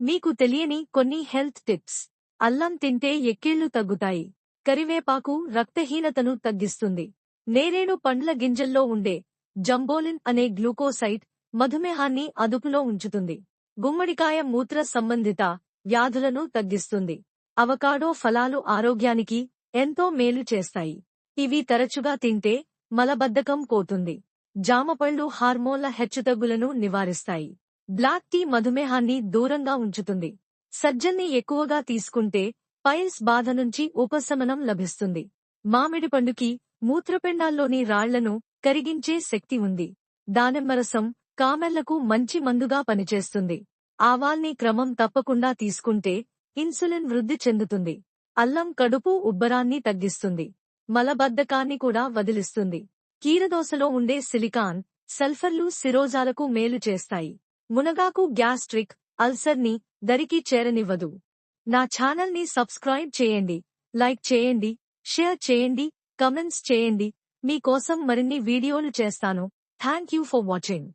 మీకు తెలియని కొన్ని హెల్త్ టిప్స్. అల్లం తింటే ఎక్కేళ్ళు తగ్గుతాయి. కరివేపాకు రక్తహీనతను తగ్గిస్తుంది. నేరేడు పండ్ల గింజల్లో ఉండే జంబోలిన్ అనే గ్లూకోసైట్ మధుమేహాన్ని అదుపులో ఉంచుతుంది. గుమ్మడికాయ మూత్ర సంబంధిత వ్యాధులను తగ్గిస్తుంది. అవకాడో ఫలాలు ఆరోగ్యానికి ఎంతో మేలు చేస్తాయి. ఇవి తరచుగా తింటే మలబద్ధకం పోతుంది. జామపళ్ళు హార్మోన్ల హెచ్చుతగ్గులను నివారిస్తాయి. బ్లాక్ టీ మధుమేహాన్ని దూరంగా ఉంచుతుంది. సజ్జన్ని ఎక్కువగా తీసుకుంటే పైల్స్ బాధ నుంచి ఉపశమనం లభిస్తుంది. మామిడి పండుకి మూత్రపిండాల్లోని రాళ్ళను కరిగించే శక్తి ఉంది. దానిమ్మరసం కామెళ్ళకు మంచి మందుగా పనిచేస్తుంది. ఆవాల్ని క్రమం తప్పకుండా తీసుకుంటే ఇన్సులిన్ వృద్ధి చెందుతుంది. అల్లం కడుపు ఉబ్బరాన్ని తగ్గిస్తుంది. మలబద్ధకాన్ని కూడా వదిలిస్తుంది. కీరదోసలో ఉండే సిలికాన్ సల్ఫర్లు శిరోజాలకు మేలు చేస్తాయి. మునగాకు గ్యాస్ట్రిక్ అల్సర్ని దరికి చేరనివ్వదు. నా ఛానల్ని సబ్స్క్రైబ్ చేయండి లైక్ చేయండి షేర్ చేయండి కమెంట్స్ చేయండి. మీకోసం మరిన్ని వీడియోలు చేస్తాను. Thank you for watching.